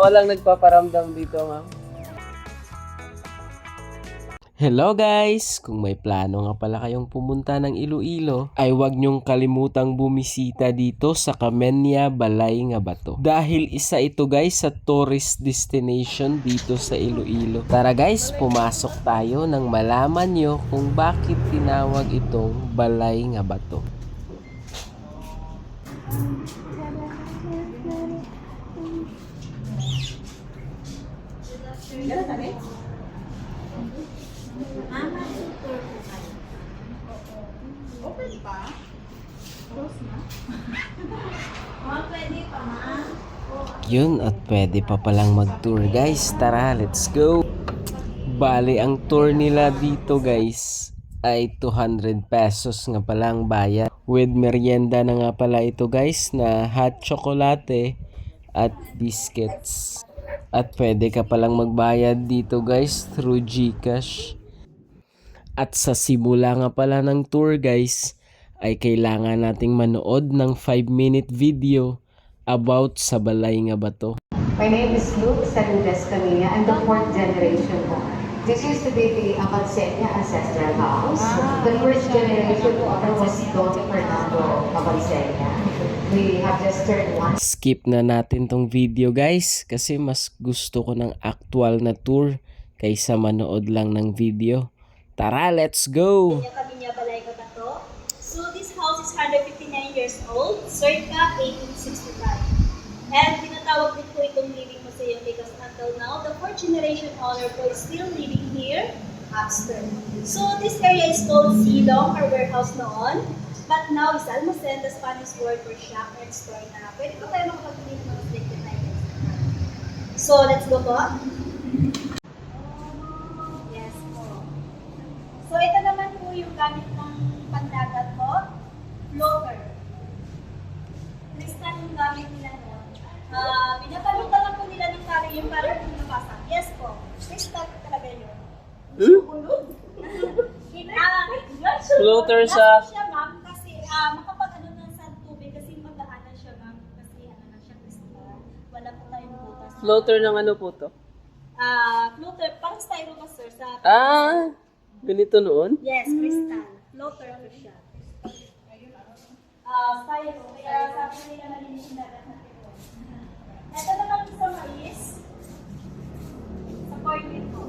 walang nagpaparamdam dito, ma'am. Hello guys! Kung may plano nga pala kayong pumunta ng Iloilo, ay huwag niyong kalimutang bumisita dito sa Kamenya Balay nga Bato. Dahil isa ito guys sa tourist destination dito sa Iloilo. Tara guys, pumasok tayo nang malaman nyo kung bakit tinawag itong Balay nga Bato. Yun, at pwede pa palang mag-tour guys. Tara, let's go! Bali, ang tour nila dito guys ay 200 pesos nga palang bayad. With merienda na nga pala ito guys na hot chocolate at biscuits. At pwede ka palang magbayad dito guys through Gcash. At sa simula nga pala ng tour guys, ay kailangan nating manood ng 5 minute video about sa balay nga bato. My name is Luke Saludes Camilla. I'm the fourth generation po. This used to be the Abansenia ancestral house. The first generation po was Don Fernando Abansenia. We have just turned one Skip na natin tong video guys kasi mas gusto ko ng actual na tour kaysa manood lang ng video. Tara, let's go! So this house is 159 years old, circa 1865. And tinatawag din po itong living museum because until now, the fourth generation owner po is still living here, upstairs. So this area is called Silong or warehouse noon. But now is almacen, the Spanish word for shop and store na. Pwede po tayo makapagpili ng mga selected items. So let's go po. Yes po. So ito naman po yung gamit ng pandagat po, floater. Crystal yung gamit nila noon. Ah, pinapalutan lang po nila ng kari yung parang pinapasa. Yes po. Crystal talaga yun. Ulog. Ah, Floater sa- Nasa siya ma'am kasi ah, makapag ano na sa tubig kasi magaanan siya ma'am kasi ano na siya crystal. Wala po tayong butas. Floater ng ano po to? Ah, floater, parang styro ka sir sa Ah, ganito noon? Yes, crystal. Floater ano siya. Ah, styro. Kaya sabi nila malinis yung dagat natin. Ito naman sa mais. Sa corn beef ko.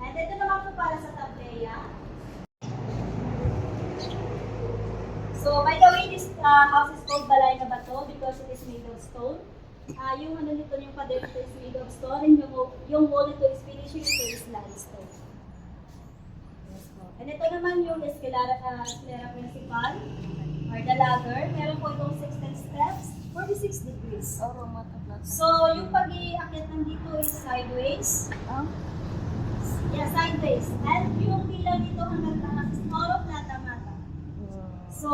And ito naman po para sa tableya. So, by the way, this uh, house is called Balay na Bato because it is made of Ah, yung ano nito, yung pader nito is made of stone and yung, yung wall nito is finishing nito is limestone. Yes po. And ito naman yung escalara, uh, escalara principal or the ladder. Meron po itong 16 steps, 46 degrees. So, yung pag-iakit nandito is sideways. Yeah, sideways. And yung pila dito hanggang taas is all of plata mata. So,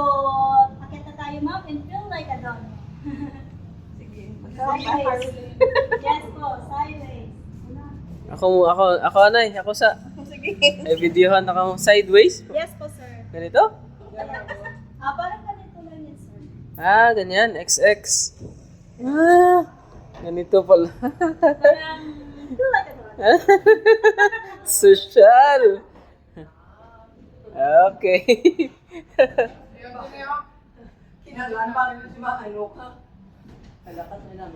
akit na tayo ma'am and feel like a dog. sideways. yes po, sideways. Ako, ako, ako anay, ako sa... Ay, videohan ako sideways. Yes po, sir. Ganito? Ah, parang ganito lang yan, sir. Ah, ganyan, XX. Ah, ganito pala. Parang. Social. Okay. Kinagaan pa rin si mga ano ka.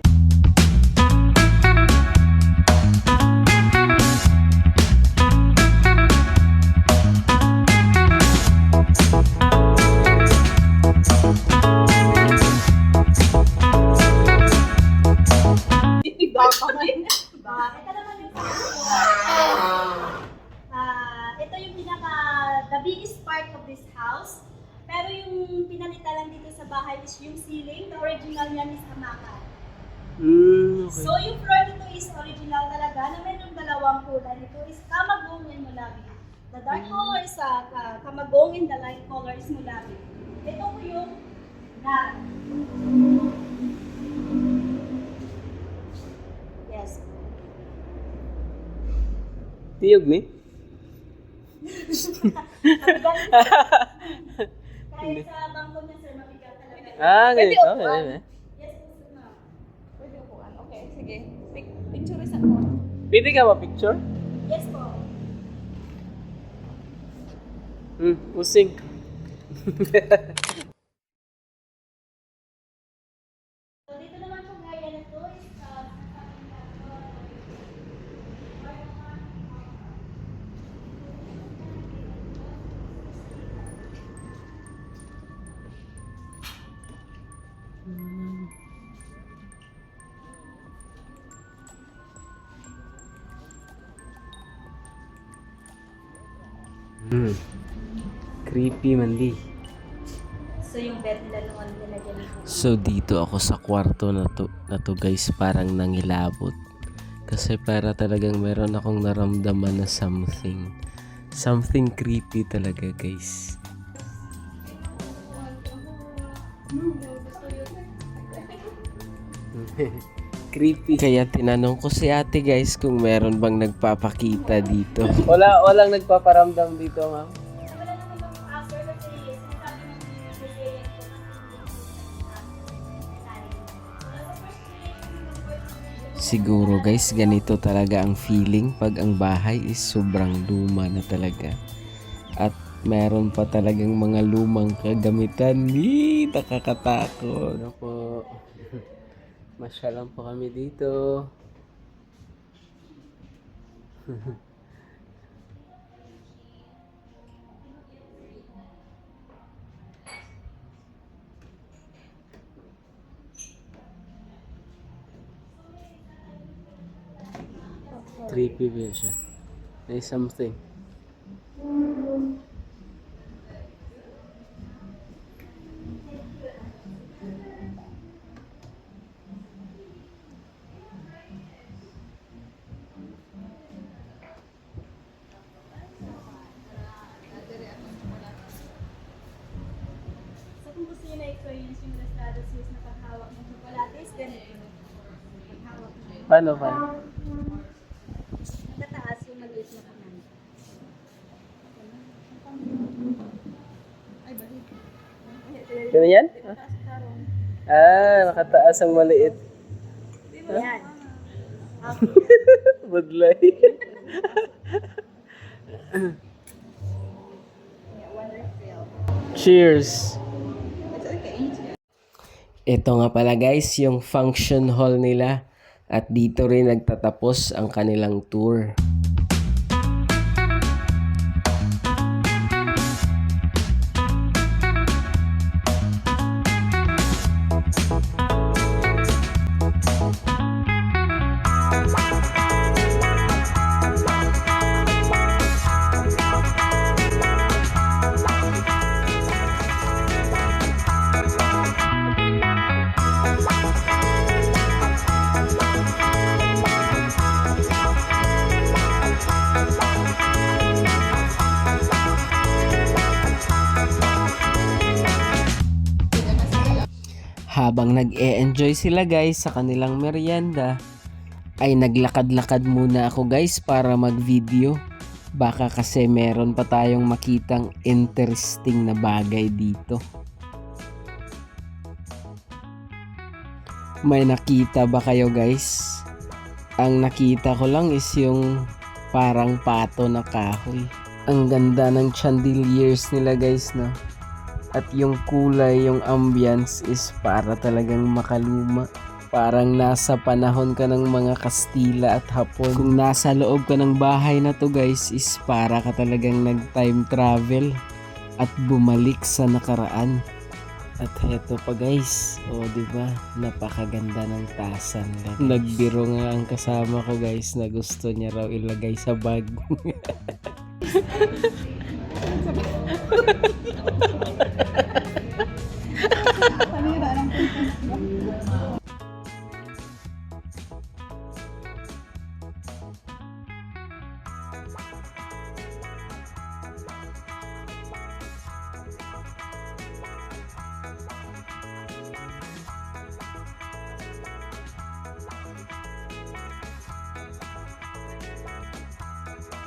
Bahay is yung ceiling. The original niyan is hamakan. Mm, okay. So yung floor nito is original talaga na mayroong dalawang kulay. Ito is kamagong and mulabi. The dark color is uh, uh, kamagong and the light color is mulabi. Ito po yung na. Yes. Tiyog ni? Kahit sa bangko niya, Ah, Pwede ganito. upuan. Pwede, Pwede upuan. Okay, sige. Pic- Picture isa mo. pwede ka ma-picture? Yes po. Hmm, pusing. Creepy man di. So, yung bed nila nung ano nilagyan nito. So dito ako sa kwarto na to, na to guys parang nangilabot. Kasi para talagang meron akong naramdaman na something. Something creepy talaga guys. creepy. Kaya tinanong ko si ate guys kung meron bang nagpapakita dito. Wala, walang nagpaparamdam dito ma'am. Siguro guys, ganito talaga ang feeling pag ang bahay is sobrang luma na talaga. At meron pa talagang mga lumang kagamitan. Ni nakakatakot. Ano po? Masya po kami dito. Creepy ba siya? May something. Nyo na-experience yung Restaurant Swiss na paghawak ng chocolates, ganito. Paghawak mo. Paano pa? Nagtataas yung maliit na kanan. Ganun yan? Ah, nakataas ang maliit. Yan. Budlay. Cheers! Ito nga pala guys, yung function hall nila. At dito rin nagtatapos ang kanilang tour. Nag-e-enjoy sila guys sa kanilang merienda, ay naglakad-lakad muna ako guys para mag-video. Baka kasi meron pa tayong makitang interesting na bagay dito. May nakita ba kayo guys? Ang nakita ko lang is yung parang pato na kahoy. Ang ganda ng chandeliers nila guys no. At yung kulay, yung ambience is para talagang makaluma. Parang nasa panahon ka ng mga Kastila at Hapon. Kung nasa loob ka ng bahay na to guys, is para ka talagang nag-time travel at bumalik sa nakaraan. At heto pa guys, o di ba napakaganda ng tasa nila. guys. Nagbiro nga ang kasama ko guys na gusto niya raw ilagay sa bag.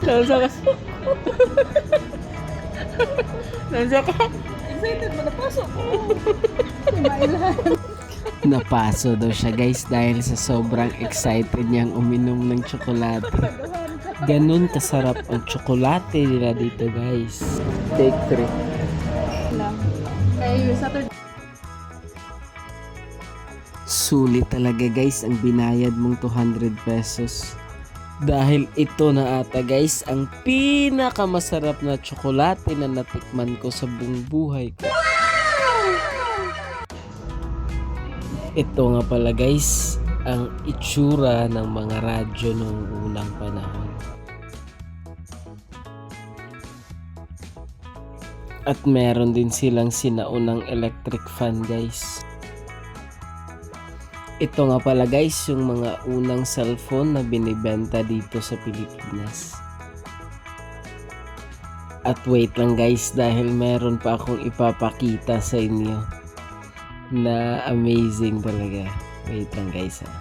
Nasa ka? Nasa ka? Excited mo na pasok. Napaso daw siya guys dahil sa sobrang excited niyang uminom ng tsokolate. Ganun kasarap ang tsokolate nila dito guys. Take 3. lang. Kay Saturday. Sulit talaga guys ang binayad mong 200 pesos. Dahil ito na ata guys ang pinakamasarap na tsokolate na natikman ko sa buong buhay ko. Ito nga pala guys ang itsura ng mga radyo noong unang panahon. At meron din silang sinaunang electric fan guys. Ito nga pala guys yung mga unang cellphone na binibenta dito sa Pilipinas. At wait lang guys dahil meron pa akong ipapakita sa inyo na amazing talaga. Wait lang guys ha.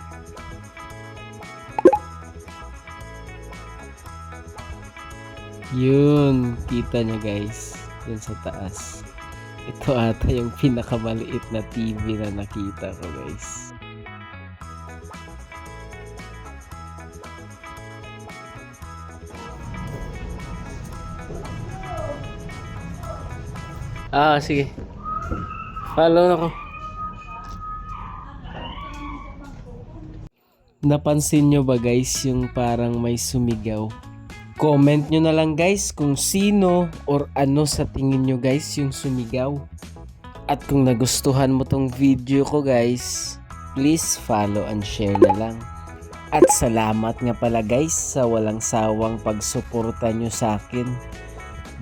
Yun, kita nyo guys. Yun sa taas. Ito ata yung pinakamaliit na TV na nakita ko guys. Ah, sige. Follow na ko. Napansin nyo ba guys yung parang may sumigaw? Comment nyo na lang guys kung sino or ano sa tingin nyo guys yung sumigaw. At kung nagustuhan mo tong video ko guys, please follow and share na lang. At salamat nga pala guys sa walang sawang pagsuporta nyo sa akin.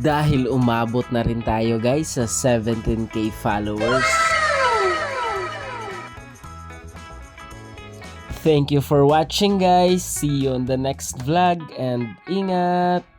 Dahil umabot na rin tayo guys sa 17k followers. Thank you for watching guys. See you on the next vlog and ingat!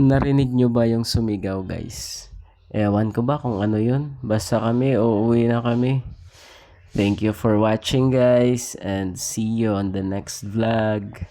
Narinig nyo ba yung sumigaw guys? Ewan ko ba kung ano yun. Basta kami, uuwi na kami. Thank you for watching guys and see you on the next vlog.